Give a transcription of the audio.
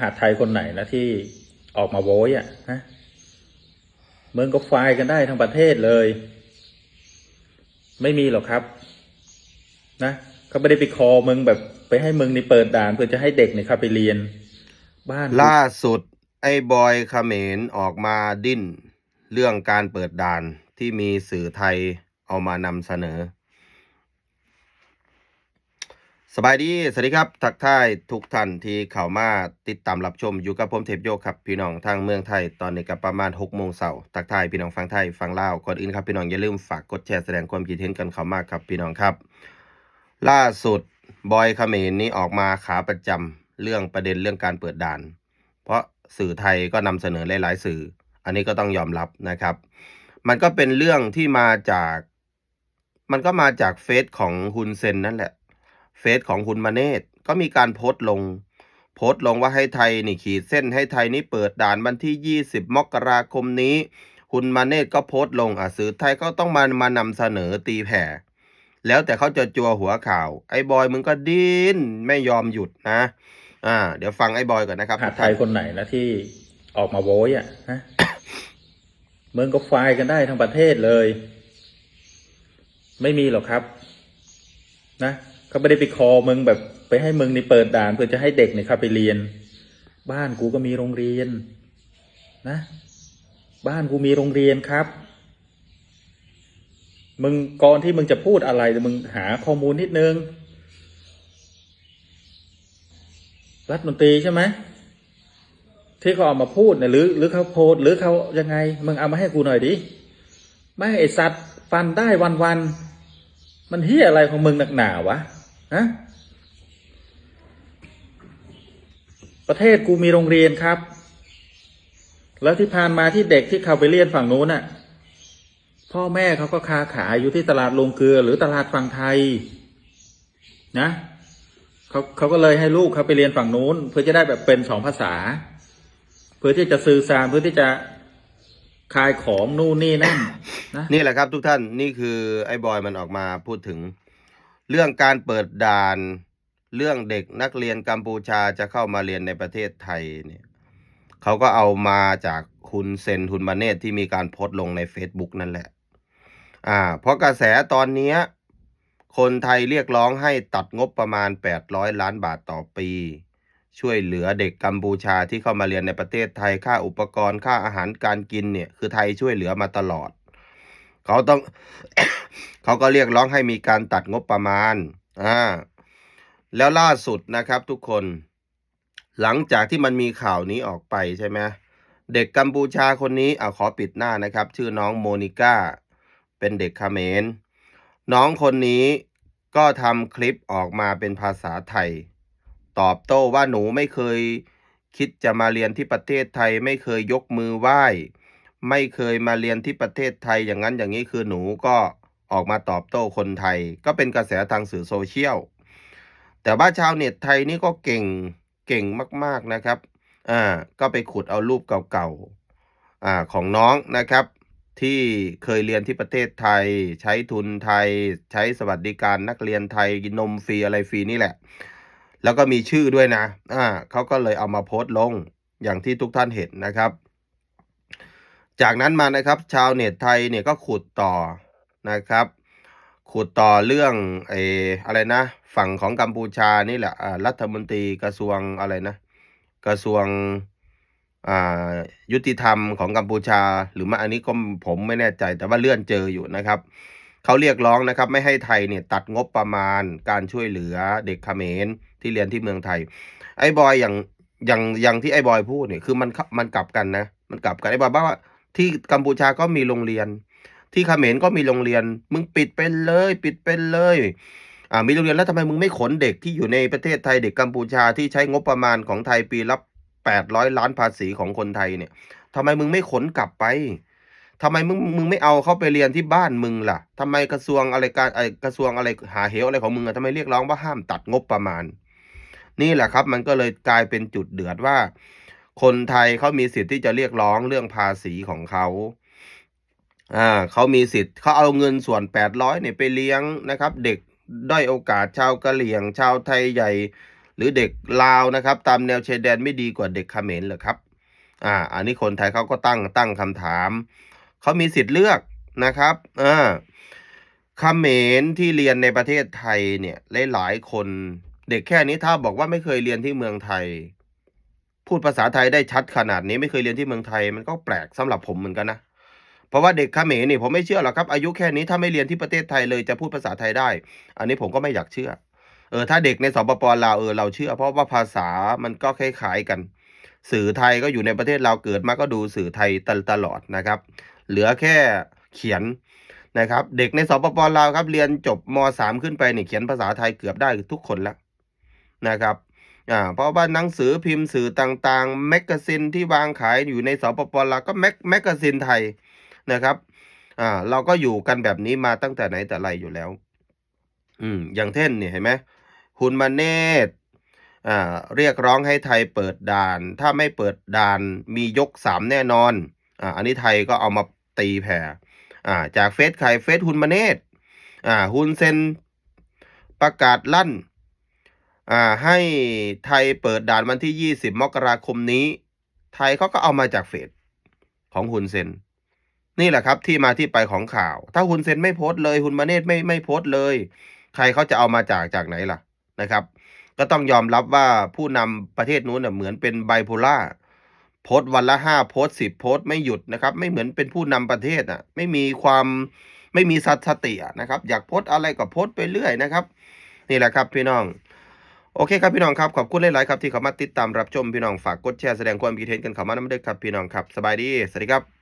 หาไทยคนไหนนะที่ออกมาโวยอะฮะมึงก็ไฟล์กันได้ทั้งประเทศเลย ไม่มีหรอกครับ นะเขาไม่ได้ไปคอมึงแบบไปให้มึงนี่เปิดด่าน เพื่อจะให้เด็กเนี่ยเข้าไปเรียน บ้านล่าสุด ไอ้บอยเขมรออกมาดิ้น เรื่องการเปิดด่านที่มีสื่อไทยเอามานำเสนอ สบายดี สวัสดีครับ ทักทายทุกท่านที่เข้ามาติดตามรับชมอยู่กับผมเทพโยกครับ พี่น้องทางเมืองไทยตอนนี้ก็ประมาณ6โมงเสาร์ทักทายพี่น้องฟังไทยฟังลาวก่อนอื่นครับพี่น้องอย่าลืมฝากกดแชร์แสดงความคิดเห็นกันเข้ามาครับพี่น้องครับ ล่าสุดบอยเขมรนี้ออกมาขาประจำเรื่องประเด็นเรื่องการเปิดด่าน เพราะสื่อไทยก็นำเสนอหลาย ๆ สื่อ อันนี้ก็ต้องยอมรับนะครับ มันก็เป็นเรื่องที่มาจาก มันก็มาจากเฟซของฮุนเซนนั่นแหละ เฟซของคุณมาเนตก็มีการโพสต์ลง โพสต์ลงว่าให้ไทยนี่ขีดเส้นให้ไทยนี่เปิดด่านวันที่ 20 มกราคมนี้ คุณมาเนตก็โพสต์ลงอะสื่อไทยก็ต้องมามานำเสนอตีแผ่ แล้วแต่เขาจะจัวหัวข่าว ไอ้บอยมึงก็ดิ้นไม่ยอมหยุดนะ อ่า เดี๋ยวฟังไอ้บอยก่อนนะครับหาดไทยคนไหนนะที่ออกมาโวยอะฮะมึงก็ไฟล์กันได้ทั้งประเทศเลย ไม่มีหรอกครับ นะ เขาไม่ได้ไปคอมึงแบบ ไปให้มึงนี่เปิดด่าน เพื่อจะให้เด็กเนี่ยเข้าไปเรียน บ้านกูก็มีโรงเรียน นะ บ้านกูมีโรงเรียนครับ มึงก่อนที่มึงจะพูดอะไรมึงหาข้อมูลนิดนึงรัฐมนตรีใช่ไหมที่เขาออกมาพูดเนี่ยหรือ หรือเขาโพสหรือเขายังไง มึงเอามาให้กูหน่อยดิไม่ไอสัตว์ฟันได้วันวันมันเฮียอะไรของมึงหนักหนาวะ ฮะประเทศกูมีโรงเรียนครับ แล้วที่ผ่านมาที่เด็กที่เขาไปเรียนฝั่งนู้นน่ะ พ่อแม่เขาก็ค้าขายอยู่ที่ตลาดลงเกลือ หรือตลาดฝั่งไทย นะเขาเขาก็เลยให้ลูกเขาไปเรียนฝั่งนู้น เพื่อจะได้แบบเป็นสองภาษา เพื่อที่จะสื่อสารเพื่อที่จะขายของนู่นนี่นั่นนะนี่แหละครับทุกท่านนี่คือไอ้บอยมันออกมาพูดถึง เรื่องการเปิดด่าน เรื่องเด็กนักเรียนกัมพูชาจะเข้ามาเรียนในประเทศไทยเนี่ยเขาก็เอามาจากคุณเซนทุนมาเนตที่มีการโพสต์ลงใน Facebook นั่นแหละ อ่า เพราะกระแสตอนนี้คนไทยเรียกร้องให้ตัดงบประมาณ 800 ล้านบาทต่อปี ช่วยเหลือเด็กกัมพูชาที่เข้ามาเรียนในประเทศไทยค่าอุปกรณ์ค่าอาหารการกินเนี่ย คือไทยช่วยเหลือมาตลอด เขาต้องเขาก็เรียกร้องให้มีการตัดงบประมาณอ่าแล้วล่าสุดนะครับทุกคน หลังจากที่มันมีข่าวนี้ออกไปใช่ไหมเด็กกัมพูชาคนนี้อ่าขอปิดหน้านะครับ ชื่อน้องโมนิก้า เป็นเด็กคาเมรน้องคนนี้ก็ทำคลิปออกมาเป็นภาษาไทย ตอบโต้ว่าหนูไม่เคยคิดจะมาเรียนที่ประเทศไทยไม่เคยยกมือไหว้ ไม่เคยมาเรียนที่ประเทศไทยอย่างนั้นอย่างนี้คือหนูก็ออกมาตอบโต้คนไทย ก็เป็นกระแสทางสื่อโซเชียล แต่ว่าชาวเน็ตไทยนี่ก็เก่งเก่งมากๆนะครับอ่าก็ไปขุดเอารูปเก่าๆอ่าของน้องนะครับ ที่เคยเรียนที่ประเทศไทย ใช้ทุนไทย ใช้สวัสดิการนักเรียนไทยกินนมฟรีอะไรฟรีนี่แหละ แล้วก็มีชื่อด้วยนะอ่าเขาก็เลยเอามาโพสต์ลงอย่างที่ทุกท่านเห็นนะครับ จากนั้นมานะครับ ชาวเน็ตไทยเนี่ยก็ขุดต่อนะครับ ขุดต่อเรื่องไอ้อะไรนะ ฝั่งของกัมพูชานี่แหละรัฐมนตรีกระทรวงอะไรนะ กระทรวงยุติธรรมของกัมพูชา หรือไม่อันนี้ก็ผมไม่แน่ใจแต่ว่าเลื่อนเจออยู่นะครับเขาเรียกร้องนะครับ ไม่ให้ไทยเนี่ยตัดงบประมาณการช่วยเหลือเด็กเขมรที่เรียนที่เมืองไทย ไอ้บอยอย่างอย่างอย่างที่ไอ้บอยพูดเนี่ยคือมันมันกลับกันนะ มันกลับกันไอ้บอยบอกว่า ที่กัมพูชาก็มีโรงเรียน ที่เขมรก็มีโรงเรียน มึงปิดเป็นเลย ปิดเป็นเลยอ่ามีโรงเรียนแล้วทำไมมึงไม่ขนเด็กที่อยู่ในประเทศไทยเด็กกัมพูชาที่ใช้งบประมาณของไทยปีละแปดร้อยล้านภาษีของคนไทยเนี่ยทำไมมึงไม่ขนกลับไปทำไมมึงมึงไม่เอาเขาไปเรียนที่บ้านมึงล่ะทำไมกระทรวงอะไรการกระทรวงอะไรหาเหวอะไรของมึงอะทำไมเรียกร้องว่าห้ามตัดงบประมาณ นี่แหละครับ มันก็เลยกลายเป็นจุดเดือดว่า คนไทยเขามีสิทธิ์ที่จะเรียกร้องเรื่องภาษีของเขาอ่าเขามีสิทธิ์เขาเอาเงินส่วน 800เนี่ยไปเลี้ยงนะครับ เด็กด้อยโอกาสชาวกะเหรี่ยง ชาวไทยใหญ่ หรือเด็กลาวนะครับ ตามแนวชายแดนไม่ดีกว่าเด็กเขมรเหรอครับอ่าอันนี้คนไทยเขาก็ตั้งตั้งคำถามเขามีสิทธิ์เลือกนะครับอ่าเขมรที่เรียนในประเทศไทยเนี่ยหลายๆคนเด็กแค่นี้ถ้าบอกว่าไม่เคยเรียนที่เมืองไทย พูดภาษาไทยได้ชัดขนาดนี้ไม่เคยเรียนที่เมืองไทยมันก็แปลกสำหรับผมเหมือนกันนะเพราะว่าเด็กเขมรนี่ผมไม่เชื่อหรอกครับอายุแค่นี้ถ้าไม่เรียนที่ประเทศไทยเลยจะพูดภาษาไทยได้ อันนี้ผมก็ไม่อยากเชื่อเออถ้าเด็กในสปปลาวเออเราเชื่อ เพราะว่าภาษามันก็คล้ายๆกัน สื่อไทยก็อยู่ในประเทศเราเกิดมาก็ดูสื่อไทยตลอดนะครับ เหลือแค่เขียนนะครับ เด็กในสปปลาวครับเรียนจบมสามขึ้นไปเนี่ยเขียนภาษาไทยเกือบได้ทุกคนแล้วนะครับ อ่าเพราะว่าหนังสือพิมพ์สื่อต่างๆ แมกกาซีนที่วางขายอยู่ในสปปลาวก็แมกแมกกาซีนไทยนะครับอ่าเราก็อยู่กันแบบนี้มาตั้งแต่ไหนแต่ไรอยู่แล้ว อืมอย่างเช่นเนี่ยเห็นไหมฮุนมาเนตอ่าเรียกร้องให้ไทยเปิดด่าน ถ้าไม่เปิดด่านมียกสามแน่นอนอ่าอันนี้ไทยก็เอามาตีแผ่อ่าจากเฟซใครเฟซฮุนมาเนตอ่าฮุนเซนประกาศลั่น อ่าให้ไทยเปิดด่านวันที่ 20 มกราคมนี้ ไทยเขาก็เอามาจากเฟซของฮุนเซน นี่แหละครับที่มาที่ไปของข่าว ถ้าฮุนเซนไม่โพสต์เลยฮุนมาเนตไม่ไม่โพสต์เลย ใครเขาจะเอามาจากจากไหนล่ะนะครับ ก็ต้องยอมรับว่าผู้นำประเทศนู้นเน่ะเหมือนเป็นไบโพล่าโพสต์วันละห้าโพสต์สิบโพสต์ไม่หยุดนะครับ ไม่เหมือนเป็นผู้นำประเทศอะ ไม่มีความไม่มีสัตสติอะนะครับ อยากโพสต์อะไรก็โพสต์ไปเรื่อยนะครับ นี่แหละครับพี่น้อง โอเคครับพี่น้องครับขอบคุณหลายๆครับที่เข้ามาติดตามรับชมพี่น้องฝากกดแชร์แสดงความคิดเห็นกันเข้ามาน้ำเด้อครับพี่น้องครับสบายดีสวัสดีครับ